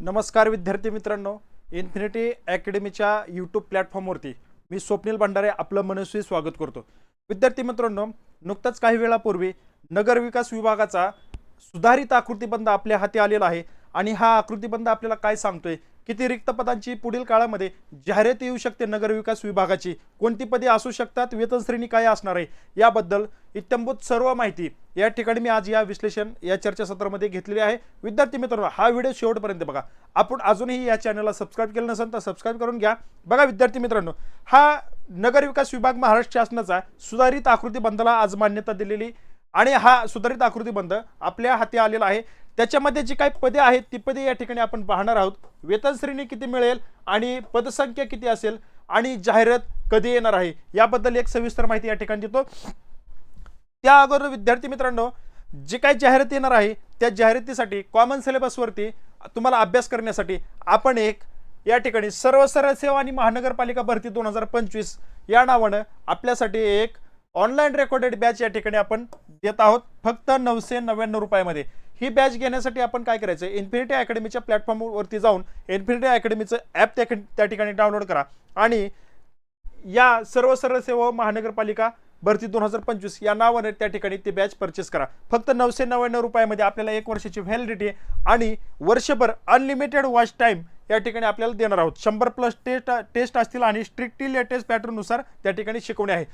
नमस्कार विद्यार्थी मित्रांनो इन्फिनिटी अकॅडमीच्या यूट्यूब प्लॅटफॉर्मवरती मी स्वप्नील भंडारे आपलं मनस्वी स्वागत करतो. विद्यार्थी मित्रांनो नुकताच काही वेळापूर्वी नगर विकास विभागाचा सुधारित आकृतीबंध आपल्या हाती आलेला आहे आणि हा आकृतीबंध आपल्याला काय सांगतोय किती रिक्त पदांची पुढील काळामध्ये जाहिरात येऊ शकते नगर विकास विभागाची? कोणती पदे असू शकतात? वेतन श्रेणी काय असणार आहे? याबद्दल इत्यंभूत सर्व माहिती या ठिकाणी मी आज या विश्लेषण या चर्चासत्रामध्ये घेतलेली आहे. विद्यार्थी मित्रांनो हा व्हिडिओ शेवटपर्यंत बघा. आपण अजूनही या चॅनलला सबस्क्राईब केलं नसेल तर सबस्क्राईब करून घ्या. बघा विद्यार्थी मित्रांनो हा नगर विकास विभाग महाराष्ट्र शासनाचा सुधारित आकृती बंदला आज मान्यता दिलेली आणि हा सुधारित आकृतीबंध आपल्या हाती आलेला आहे. त्याच्यामध्ये जी काही पदे आहेत ती पदे या ठिकाणी आपण पाहणार आहोत. वेतन श्रेणी किती मिळेल आणि पदसंख्या किती असेल आणि जाहिरात कधी येणार आहे याबद्दल एक सविस्तर माहिती या ठिकाणी देतो. त्या अगोदर विद्यार्थी मित्रांनो जे काही जाहिरात येणार आहे त्या जाहिरातीसाठी कॉमन सिलेबसवरती तुम्हाला अभ्यास करण्यासाठी आपण एक या ठिकाणी सर्व सरळ सेवा आणि महानगरपालिका भरती दोन हजार पंचवीस या नावानं आपल्यासाठी एक ऑनलाईन रेकॉर्डेड बॅच या ठिकाणी आपण देत आहोत. फक्त नऊशे नव्याण्णव रुपयामध्ये. ही बॅच घेण्यासाठी आपण काय करायचं? इन्फिनिटी अकॅडमीच्या प्लॅटफॉर्मवरती जाऊन इन्फिनिटी अकॅडमीचं ॲप त्या त्या ठिकाणी डाउनलोड करा. आणि या सर्व सरळ सेवा महानगरपालिका भरती दोन हजार पंचवीस या नावाने त्या ठिकाणी ती बॅच परचेस करा. फक्त नऊशे नव्याण्णव रुपयामध्ये आपल्याला एक वर्षाची व्हॅलिडिटी आणि वर्षभर अनलिमिटेड वॉच टाईम या ठिकाणी आपल्याला देणार आहोत. शंभर प्लस टेस्ट टेस्ट असतील आणि स्ट्रिक्टली लेटेस्ट पॅटर्ननुसार त्या ठिकाणी शिकवणे आहे.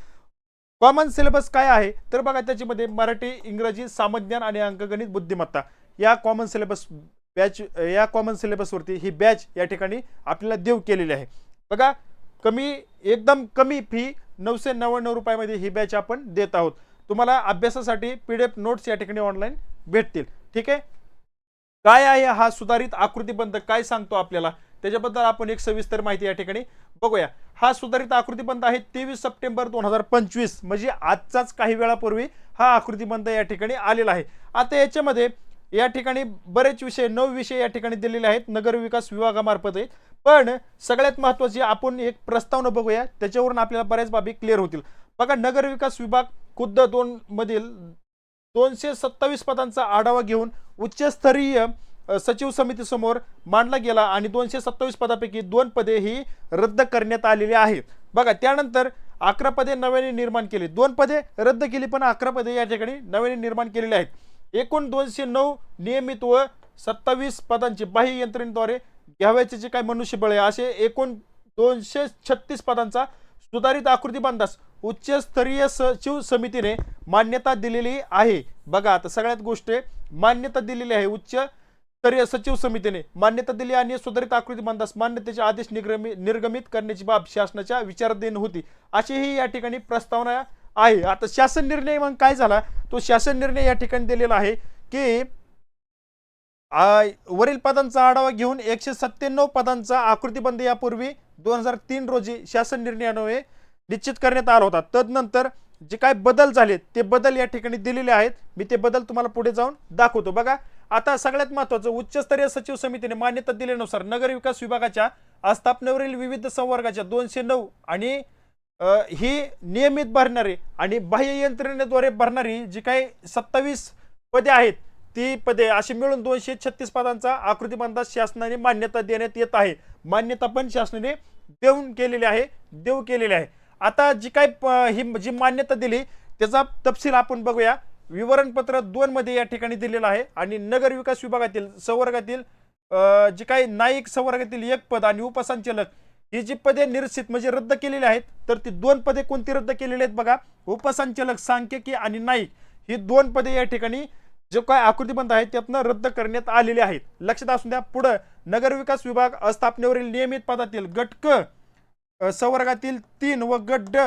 कॉमन सिलेबस काय आहे? तर बघा त्याच्यामध्ये मराठी इंग्रजी सामज्ञान आणि अंकगणित बुद्धिमत्ता. या कॉमन सिलेबस बॅच या कॉमन सिलेबसवरती ही बॅच या ठिकाणी आपल्याला देऊ केलेली आहे. बघा कमी एकदम कमी फी नऊशे नव्याण्णव रुपयामध्ये ही बॅच आपण देत आहोत. तुम्हाला अभ्यासासाठी पी डी एफ नोट्स या ठिकाणी ऑनलाईन भेटतील. ठीक आहे? काय आहे हा सुधारित आकृतीबंध? काय सांगतो आपल्याला? त्याच्याबद्दल आपण एक सविस्तर माहिती या ठिकाणी बघूया. हा सुधारित आकृतीबंध आहे. तेवीस सप्टेंबर दोन हजार पंचवीस म्हणजे आजचाच काही वेळापूर्वी हा आकृतीबंध या ठिकाणी आलेला आहे. आता याच्यामध्ये या ठिकाणी बरेच विषय नऊ विषय या ठिकाणी दिलेले आहेत. नगरविकास विभागामार्फत आहे पण सगळ्यात महत्त्वाची आपण एक प्रस्तावना बघूया. त्याच्यावरून आपल्याला बऱ्याच बाबी क्लिअर होतील. बघा नगर विकास विभाग खुद्द दोन मधील दोनशे सत्तावीस पदांचा आढावा घेऊन उच्चस्तरीय सचिव समितीसमोर मांडला गेला आणि दोनशे सत्तावीस पदापैकी दोन पदे ही रद्द करण्यात आलेली आहेत. बघा त्यानंतर अकरा पदे नव्याने निर्माण केली. दोन पदे रद्द केली पण अकरा पदे या ठिकाणी नव्याने निर्माण केलेली आहेत. एकूण दोनशे नऊ नियमित व सत्तावीस पदांची बाह्य यंत्रणेद्वारे घ्यावयाचे जे काही मनुष्यबळ आहे असे एकूण दोनशे छत्तीस पदांचा सुधारित आकृती बांधास उच्चस्तरीय सचिव समितीने मान्यता दिलेली आहे. बघा आता सगळ्यात गोष्ट मान्यता दिलेली आहे उच्च स्तरीय सचिव समितीने मान्यता दिली आणि सुधारित आकृती आकृतीबंधास मान्यतेचे आदेश निग्रमी निर्गमित करण्याची बाब शासनाच्या विचाराधीन होती. अशी ही या ठिकाणी प्रस्तावना आहे. आता शासन निर्णय मग काय झाला? तो शासन निर्णय या ठिकाणी दिलेला आहे की वरील पदांचा आढावा घेऊन एकशे सत्त्याण्णव पदांचा आकृतीबंध यापूर्वी दोन हजार तीन रोजी शासन निर्णयान्वये निश्चित करण्यात आला होता. तदनंतर जे काय बदल झाले ते बदल या ठिकाणी दिलेले आहेत. मी ते बदल तुम्हाला पुढे जाऊन दाखवतो. बघा आता सगळ्यात महत्वाचं उच्चस्तरीय सचिव समितीने मान्यता दिल्यानुसार नगर विकास विभागाच्या आस्थापनेवरील विविध संवर्गाच्या दोनशे नऊ आणि ही नियमित भरणारी आणि बाह्य यंत्रणेद्वारे भरणारी जी काही सत्तावीस पदे आहेत ती पदे अशी मिळून दोनशे छत्तीस पदांचा आकृतीबंधात शासनाने मान्यता देण्यात येत आहे. मान्यता पण शासनाने देऊन केलेली आहे देऊ केलेली आहे. आता जी काय प- ही जी मान्यता दिली त्याचा तपशील आपण बघूया. विवरणपत्र दोन मध्ये या ठिकाणी दिलेलं आहे आणि नगर विकास विभागातील संवर्गातील जी काही नाईक संवर्गातील एक पद आणि उपसंचालक ही जी पदे निरसित म्हणजे रद्द केलेली आहेत तर ती दोन पदे कोणती रद्द केलेली आहेत बघा. उपसंचालक सांख्यिकी आणि नाईक ही दोन पदे या ठिकाणी जो काय आकृतीबंध आहे त्यातनं रद्द करण्यात आलेले आहेत. लक्षात असून द्या पुढं नगर विकास विभाग स्थापनेवरील नियमित पदातील गट क संवर्गातील तीन व गट ड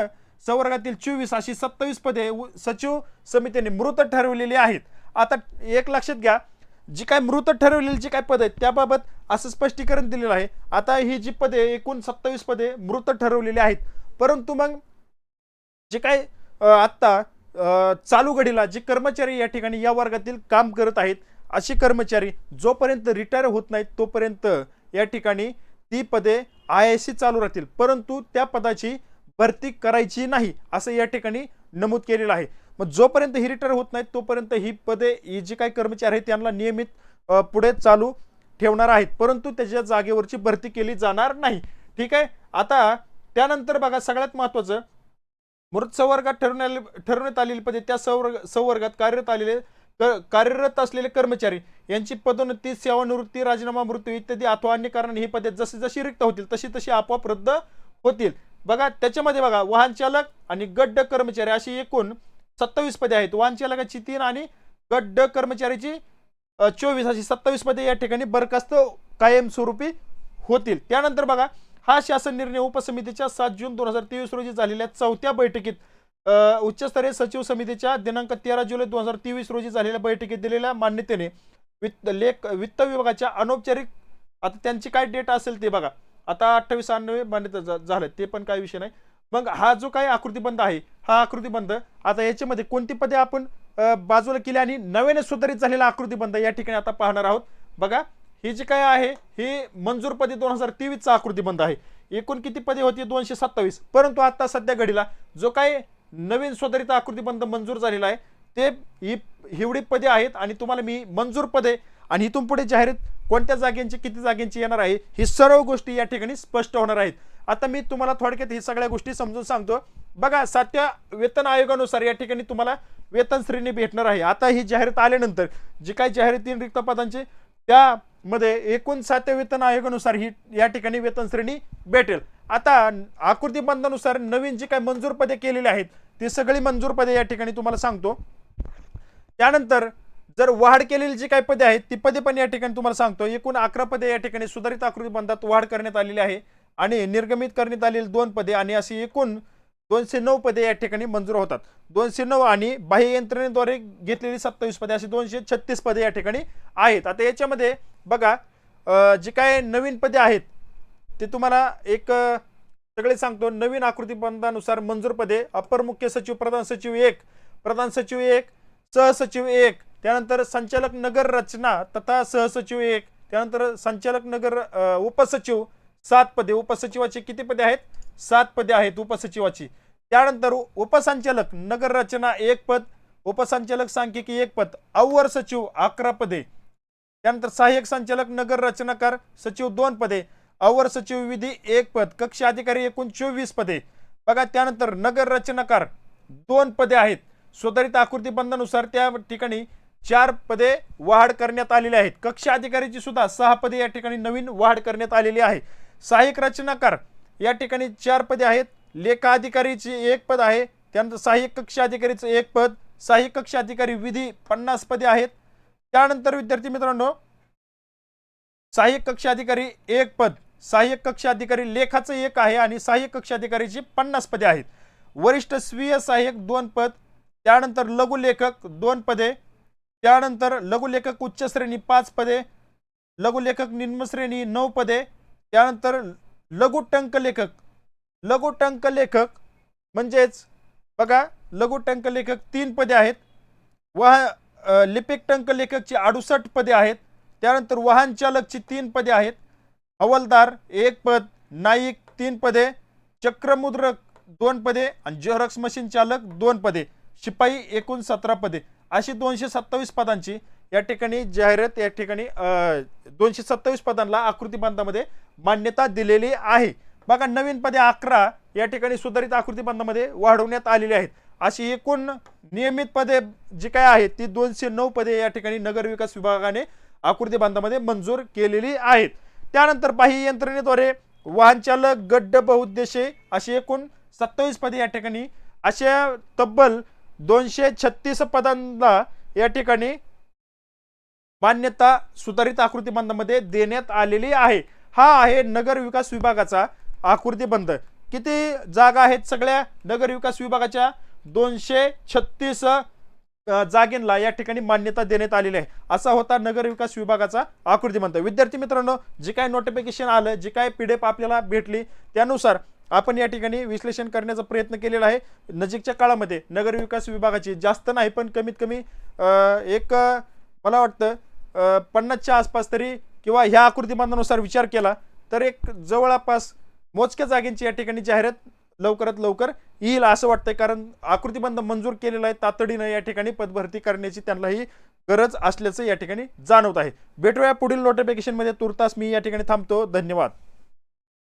संवर्गातील चोवीस अशी सत्तावीस पदे सचिव समितीने मृत ठरवलेली आहेत. आता एक लक्षात घ्या जी काय मृत ठरवलेली जी काय पद आहेत त्याबाबत असं स्पष्टीकरण दिलेलं आहे. आता ही जी पदे एकूण सत्तावीस पदे मृत ठरवलेली आहेत. परंतु मग जे काय आत्ता चालू घडीला जे कर्मचारी या ठिकाणी या वर्गातील काम करत आहेत असे कर्मचारी जोपर्यंत रिटायर होत नाहीत तोपर्यंत या ठिकाणी ती पदे आय एस सी चालू राहतील. परंतु त्या पदाची भरती करायची नाही असं या ठिकाणी नमूद केलेलं आहे. मग जोपर्यंत ही रिटायर होत नाहीत तोपर्यंत ही पदे ही जी काही कर्मचारी आहेत त्यांना नियमित पुढे चालू ठेवणार आहेत. परंतु त्याच्या जागेवरची भरती केली जाणार नाही. ठीक आहे? आता त्यानंतर बघा सगळ्यात महत्वाचं मृत संवर्गात ठरवण्या ठरवण्यात आलेली पदे त्या संवर्ग संवर्गात कार्यरत आलेले क- कार्यरत असलेले कर्मचारी यांची पदोन्नती सेवानिवृत्ती राजीनामा मृत्यू इत्यादी अथवा अन्य कारण ही पदे जशी जशी रिक्त होतील तशी तशी आपोआप रद्द होतील. बघा त्याच्यामध्ये बघा वाहन चालक आणि गड्ड कर्मचारी अशी एकूण सत्तावीस पदे आहेत. वाहन चालकाची तीन आणि गड्ड कर्मचारीची चोवीस अशी सत्तावीस पदे या ठिकाणी बरखास्त कायमस्वरूपी होतील. त्यानंतर बघा हा शासन निर्णय उपसमितीच्या सात जून दोन हजार तेवीस रोजी झालेल्या चौथ्या बैठकीत उच्चस्तरीय सचिव समितीच्या दिनांक तेरा जुलै दोन हजार तेवीस रोजी झालेल्या बैठकीत दिलेल्या मान्यतेने वित्त लेख वित्त विभागाच्या अनौपचारिक आता त्यांची काय डेट असेल ते बघा. आता अठ्ठावीस अण्णवे मान्यता झालं ते पण काही विषय नाही. मग हा जो काही आकृतीबंध आहे हा आकृतीबंध आता याच्यामध्ये कोणती पदे आपण बाजूला केली आणि नव्याने सुधारित झालेला आकृतीबंध या ठिकाणी आता पाहणार आहोत. बघा ही जी काय आहे ही मंजूर पदे दोन हजार तेवीसचा आकृतीबंध आहे. एकूण किती पदे होती? दोनशे सत्तावीस. परंतु आता सध्या घडीला जो काही नवीन सुधारित आकृतीबंध मंजूर झालेला आहे ते ही हिवडी पदे आहेत आणि तुम्हाला मी मंजूर पदे आणि इथून पुढे जाहिरात कोणत्या जागेंची किती जागेंची येणार आहे ही सर्व गोष्टी या ठिकाणी स्पष्ट होणार आहेत. आता मी तुम्हाला थोडक्यात ही सगळ्या गोष्टी समजून सांगतो. बघा सातव्या वेतन आयोगानुसार या ठिकाणी तुम्हाला वेतन श्रेणी भेटणार आहे. आता ही जाहिरात आल्यानंतर जी काही जाहिरातीन रिक्त पदांची त्यामध्ये एकूण सातव्या वेतन आयोगानुसार ही या ठिकाणी वेतन श्रेणी भेटेल. आता आकृतीबंधानुसार नवीन जी काही मंजूर पदे केलेली आहेत ती सगळी मंजूर पदे या ठिकाणी तुम्हाला सांगतो. त्यानंतर जर वाढ केलेली जी काही पदे आहेत ती पदे पण या ठिकाणी तुम्हाला सांगतो एकूण अकरा पदे या ठिकाणी सुधारित आकृतीबंधात वाढ करण्यात आलेली आहे आणि निर्गमित करण्यात आलेली दोन पदे आणि अशी एकूण दोनशे नऊ पदे या ठिकाणी मंजूर होतात. दोनशे नऊ आणि बाह्य यंत्रणेद्वारे घेतलेली सत्तावीस पदे अशी दोनशे छत्तीस पदे या ठिकाणी आहेत. आता याच्यामध्ये बघा जी काय नवीन पदे आहेत ते तुम्हाला एक सगळे सांगतो. नवीन आकृतीबंधानुसार मंजूर पदे. अपर मुख्य सचिव प्रधान सचिव एक प्रधान सचिव एक सहसचिव एक त्यानंतर संचालक नगर रचना तथा सहसचिव एक. त्यानंतर संचालक नगर उपसचिव सात पदे. उपसचिवाची किती पदे आहेत? सात पदे आहेत उपसचिवाची. त्यानंतर उपसंचालक नगर रचना एक पद उपसंचालक सांख्यिकी एक पद अव्वर सचिव अकरा पदे. त्यानंतर सहाय्यक संचालक नगर रचनाकार सचिव दोन पदे अवर सचिव विधी एक पद कक्ष अधिकारी एकूण चोवीस पदे. बघा त्यानंतर नगर रचनाकार दोन पदे आहेत. सुधारित आकृती बंधानुसार त्या ठिकाणी चार पदे वाढ करण्यात आलेली आहेत. कक्ष अधिकारीची सुद्धा सहा पदे या ठिकाणी नवीन वाढ करण्यात आलेली आहे. सहाय्यक रचनाकार या ठिकाणी चार पदे आहेत. लेखा अधिकारीची एक पद आहे. त्यानंतर सहाय्यक कक्ष अधिकारीचं एक पद सहाय्यक कक्ष अधिकारी विधी पन्नास पदे आहेत. त्यानंतर विद्यार्थी मित्रांनो सहाय्यक कक्ष अधिकारी एक पद सहाय्यक कक्ष अधिकारी लेखाचं एक आहे आणि सहाय्यक कक्ष अधिकारीची पन्नास पदे आहेत. वरिष्ठ स्वीय सहाय्यक दोन पद त्यानंतर लघुलेखक दोन पदे त्यानंतर लघुलेखक उच्च श्रेणी पाच पदे लघुलेखक निम्नश्रेणी नऊ पदे त्यानंतर लघुटंक लेखक. लघुटंक लेखक म्हणजेच बघा लघुटंक लेखक तीन पदे आहेत. वाह लिपिक टंक लेखकची अडुसष्ट पदे आहेत. त्यानंतर वाहन चालकची तीन पदे आहेत. हवालदार एक पद नाईक तीन पदे चक्रमुद्रक दोन पदे आणि झेरॉक्स मशीन चालक दोन पदे. शिपाई एकूण सतरा पदे. अशी दोनशे सत्तावीस पदांची या ठिकाणी जाहिरात या ठिकाणी दोनशे सत्तावीस पदांना आकृतीबंधामध्ये मान्यता दिलेली आहे. बघा नवीन पदे अकरा या ठिकाणी सुधारित आकृतीबंधामध्ये वाढवण्यात आलेली आहेत. अशी एकूण नियमित पदे जी काय आहेत ती दोनशे नऊ पदे या ठिकाणी नगर विकास विभागाने आकृतीबंधामध्ये मंजूर केलेली आहेत. त्यानंतर बाह्य यंत्रणेद्वारे वाहनचालक गड्ड बहुउद्देशे अशी एकूण सत्तावीस पदे या ठिकाणी अशा तब्बल दोनशे छत्तीस पदांना या ठिकाणी मान्यता सुधारित आकृतीबंधामध्ये देण्यात आलेली आहे. हा आहे नगर विकास विभागाचा आकृतीबंध किती जागा आहेत सगळ्या? नगर विकास विभागाच्या दोनशे छत्तीस जागेंना या ठिकाणी मान्यता देण्यात आलेली आहे. असा होता नगर विकास विभागाचा आकृतीबंध विद्यार्थी मित्रांनो जे काय नोटिफिकेशन आलं जे काय पीडीएफ आपल्याला भेटली त्यानुसार आपण या ठिकाणी विश्लेषण करण्याचा प्रयत्न केलेला आहे. नजीकच्या काळामध्ये नगर विकास विभागाची जास्त नाही पण कमीत कमी एक मला वाटतं पन्नासच्या आसपास तरी किंवा ह्या आकृतीबंधानुसार विचार केला तर एक जवळपास मोजक्या जागेंची या ठिकाणी जाहिरात लवकरात लवकर येईल असं वाटतंय. कारण आकृतीबंध मंजूर केलेला आहे तातडीनं या ठिकाणी पदभरती करण्याची त्यांनाही गरज असल्याचं या ठिकाणी जाणवत आहे. भेटूया पुढील नोटिफिकेशनमध्ये तुर्तास मी या ठिकाणी थांबतो. धन्यवाद.